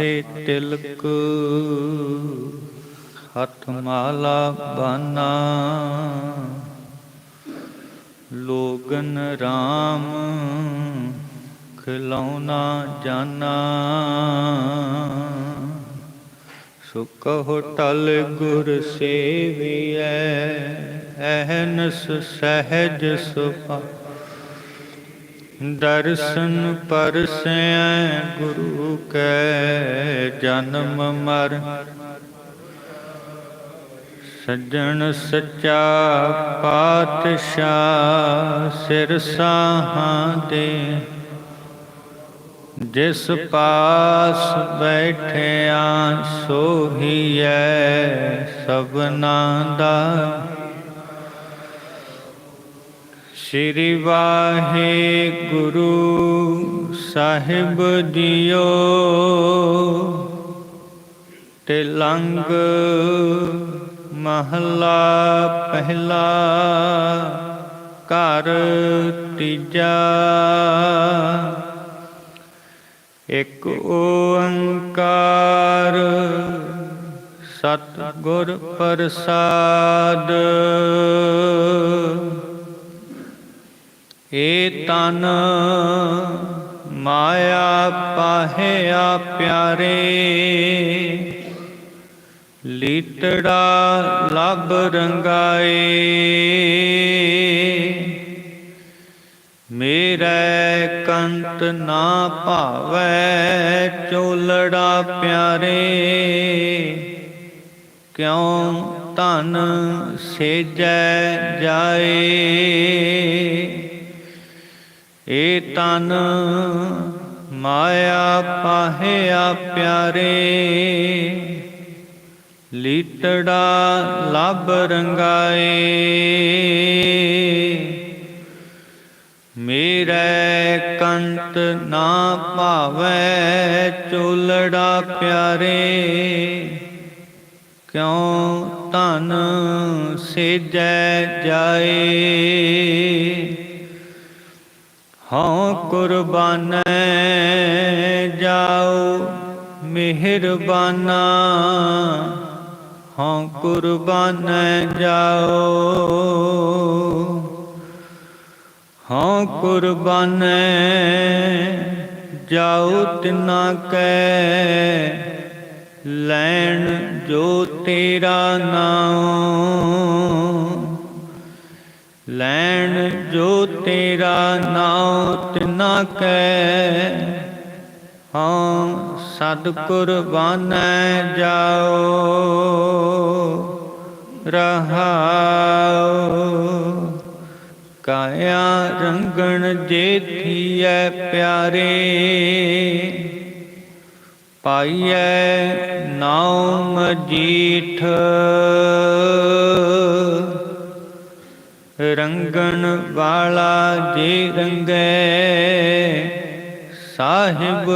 ਮੱਥੇ ਤਿਲਕ, ਹੱਥ ਮਾਲਾ ਬਾਨਾ। ਲੋਗਨ RAM ਖਿਲਾਉਣਾ ਜਾਣਾ ਸੋ ਕਹੋ ਟਲ ਗੁਰ ਸੇਵੀਐ ਅਹਨਸ ਸਹਿਜ ਸੁਪਾ ਦਰਸ਼ਨ ਪਰਸੈ ਗੁਰੂ ਕੈ ਜਨਮ ਮਰ। ਸੱਜਣ ਸੱਚਾ ਪਾਤਸ਼ਾਹ ਸਿਰ ਸਾਹਾਂ ਦੇ। ਜਿਸ ਪਾਸ ਬੈਠਿਆ ਸੋਹੀਐ ਸਭਨਾ ਦਾ। ਸ੍ਰੀ ਵਾਹਿਗੁਰੂ ਸਾਹਿਬ ਜੀਓ। ਤਿਲੰਗ ਮਹਲਾ ਪਹਿਲਾ ਘਰ ਤੀਜਾ। ਇਕ ਓੰਕਾਰ ਸਤ ਗੁਰ ਪ੍ਰਸਾਦ। ਤਨ ਮਾਇਆ ਪਾਹਿਆ ਪਿਆਰੇ। ਲੀਤੜਾ ਲਬ ਰੰਗਾਏ। ਮੇਰੇ ਕੰਤ ਨਾ ਭਾਵੈ ਚੋਲੜਾ ਪਿਆਰੇ। ਕਿਉ ਧਨ ਸੇਜੈ ਜਾਏ? ਏ ਤਨ ਮਾਇਆ ਪਾਹਿਆ ਪਿਆਰੇ ਲੀਤੜਾ ਲਬ ਰੰਗਾਏ। ਮੇਰੇ ਕੰਤ ਨਾ ਭਾਵੈ ਚੋਲੜਾ ਪਿਆਰੇ, ਕਿਉ ਧਨ ਸੇਜੈ ਜਾਏ। ਹਉ ਕੁਰਬਾਨੈ ਜਾਓ, ਮਿਹਰਬਾਨਾ। ਹਉ ਕੁਰਬਾਨੈ ਜਾਓ। ਹਉ ਕੁਰਬਾਨੈ ਜਾਉ ਤਿਨਾ ਕੈ, ਲੈਣ ਜੋ ਤੇਰਾ ਨਾਮ ਲੈਣ ਜੋ ਤੇਰਾ ਨਾਮ ਤਿਨਾ ਕੈ ਹਉ ਸਦ ਕੁਰਬਾਨੈ ਜਾਓ ਰਹਾਉ ਕਾਇਆ ਰੰਗਣ ਜੇਥੀਐ ਪਿਆਰੇ, ਪਾਈਐ ਨਾਉ ਮਜੀਠ। ਰੰਗਣ ਵਾਲਾ ਜੇ ਰੰਗੈ, ਸਾਹਿਬ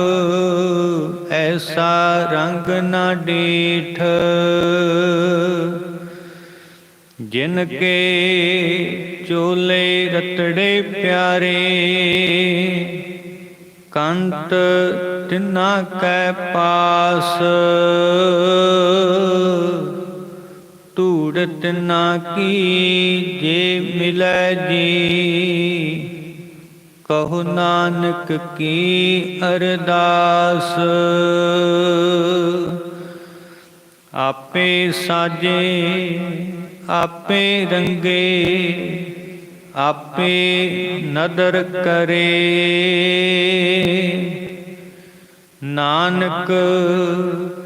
ਐਸਾ ਰੰਗ ਨਾ ਡੀਠ। ਜਿਨ ਕੇ ਚੋਲੇ ਰਤੜੇ ਪਿਆਰੇ, ਕੰਤ ਤਿਨਾ ਕੈ ਪਾਸ। ਧੂੜ ਨਾ ਕੀ ਜੇ ਮਿਲੈ ਜੀ। ਕਹੋ ਨਾਨਕ ਕੀ ਅਰਦਾਸ। ਆਪੇ ਸਾਜੇ, ਆਪੇ ਰੰਗੇ, ਆਪੇ ਨਦਰ ਕਰੇ। ਨਾਨਕ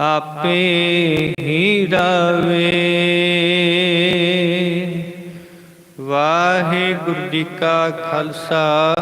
ਆਪੇ ਹੀ ਰਵੇ। ਵਾਹਿਗੁਰੂ ਜੀ ਕਾ ਖਾਲਸਾ।